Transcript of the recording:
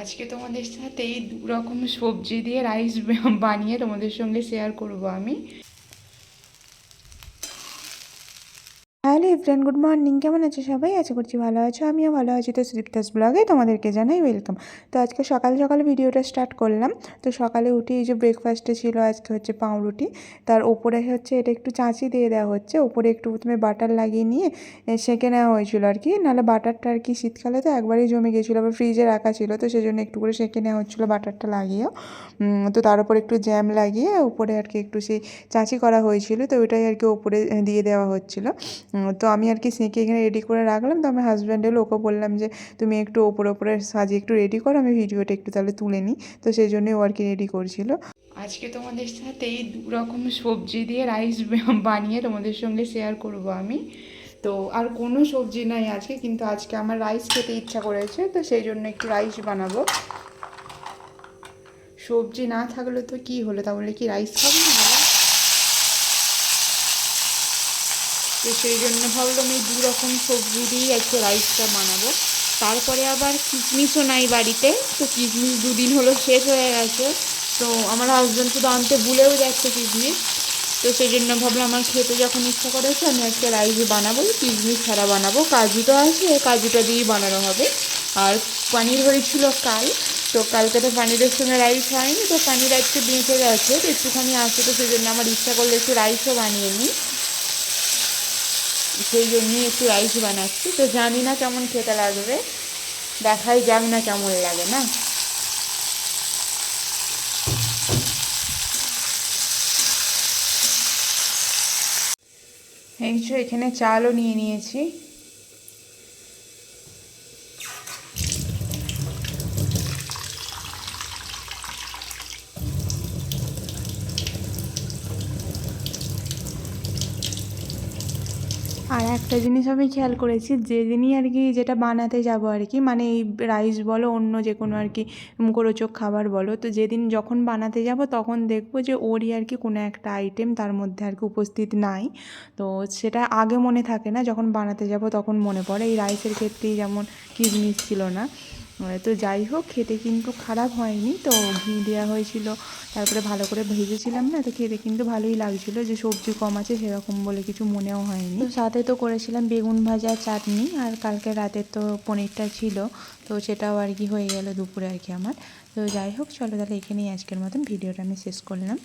আজকে তোমাদের সাথে এই দু রকম সবজি দিয়ে রাইস বানিয়ে তোমাদের সঙ্গে শেয়ার করব আমি। Hello friend good morning. কেমন আছো সবাই? আশা করছি ভালো আছো। আমিও ভালো আছি। তো সুদীপ্তাস ব্লগে তোমাদেরকে জানাই ওয়েলকাম তো আজকে সকাল সকাল ভিডিওটা স্টার্ট করলাম। তো সকালে উঠে এই যে ব্রেকফাস্টে ছিল আজকে হচ্ছে পাউরুটি। তার ওপরে হচ্ছে এটা একটু চাঁচি দিয়ে দেওয়া হচ্ছে। ওপরে একটু প্রথমে বাটার লাগিয়ে নিয়ে সেঁকে নেওয়া হয়েছিল আর কি। নাহলে বাটারটা আর কি শীতকালে তো একবারই জমে গেছিল, আবার ফ্রিজে রাখা ছিল। তো সেই জন্য একটু করে সেঁকে নেওয়া হচ্ছিল বাটারটা লাগিয়েও। তো তার উপর একটু জ্যাম লাগিয়ে উপরে আর কি একটু সেই চাঁচি করা হয়েছিল। তো ওইটাই আর কি ওপরে দিয়ে দেওয়া হচ্ছিল। তো আমি আর কি সেঁকে এখানে রেডি করে রাখলাম। তো আমার হাজব্যান্ড এলো, ওকে বললাম যে, তুমি একটু ওপরে ওপরে সাজিয়ে একটু রেডি করো, আমি ভিডিওটা একটু তাহলে তুলে নিই। তো সেই জন্যই ও আর কি রেডি করছিল। আজকে তোমাদের সাথে এই দু রকম সবজি দিয়ে রাইস বানিয়ে তোমাদের সঙ্গে শেয়ার করব আমি। তো আর কোনো সবজি নাই আজকে, কিন্তু আজকে আমার রাইস খেতে ইচ্ছা করেছে, তো সেই জন্য একটু রাইস বানাবো। সবজি না থাকলে তো কি হলো? তাহলে কি রাইস খাব না বলো? তো সেই জন্য ভাবলাম এই দু রকম সবজি দিয়েই আজকে রাইসটা বানাবো। তারপরে আবার কিশমিশও নাই বাড়িতে, তো কিশমিশ দুদিন হলো শেষ হয়ে গেছে। তো আমার হাজব্যান্ড শুধু আনতে ভুলেও যাচ্ছে কিশমিশ তো সেই জন্য ভাবলাম আমার খেতে যখন ইচ্ছা করেছে আমি আজকে রাইস বানাবো কিশমিশ ছাড়া বানাবো। কাজু তো আছে, কাজুটা দিয়েই বানানো হবে। আর পানির হয়েছিল কাল, তো কালকে তো পানিরের সঙ্গে রাইস হয়নি, তো পানির আজকে বেঁচে গেছে, তো একটুখানি আছে, তো সেই জন্য আমার ইচ্ছা করলে একটু রাইসও বানিয়ে নিই। সেই জন্যই একটু রাইস বানাচ্ছি, তো জানি না কেমন খেতে লাগবে। দেখাই যাক না কেমন লাগে, না? এই এখানে চালও নিয়ে নিয়েছি। আর একটা জিনিস আমি খেয়াল করেছি, যেদিনই আর কি যেটা বানাতে যাব আর কি মানে এই রাইস বলো, অন্য যে কোনো আর কি মুখরোচক খাবার বলো, তো যেদিন যখন বানাতে যাব তখন দেখব যে ওরই আর কি কোনো একটা আইটেম তার মধ্যে আর কি উপস্থিত নাই। তো সেটা আগে মনে থাকে না, যখন বানাতে যাব তখন মনে পড়ে। এই রাইসের ক্ষেত্রেই যেমন কিশমিশ ছিল না। তো যাই হোক, খেতে কিন্তু খারাপ হয়নি তো, ঘি দেওয়া হয়েছিল। তারপরে ভালো করে ভেজেছিলাম না, তো খেতে কিন্তু ভালোই লাগছিল। যে সবজি কম আছে সেরকম বলে কিছু মনেও হয়নি। তো সাথে তো করেছিলাম বেগুন ভাজা চাটনি, আর কালকে রাতের তো পনিরটা ছিল। তো সেটাও আর কি হয়ে গেল দুপুরে আর কি আমার। তো যাই হোক, চলো তাহলে এখানেই আজকের মতন ভিডিওটা আমি শেষ করলাম।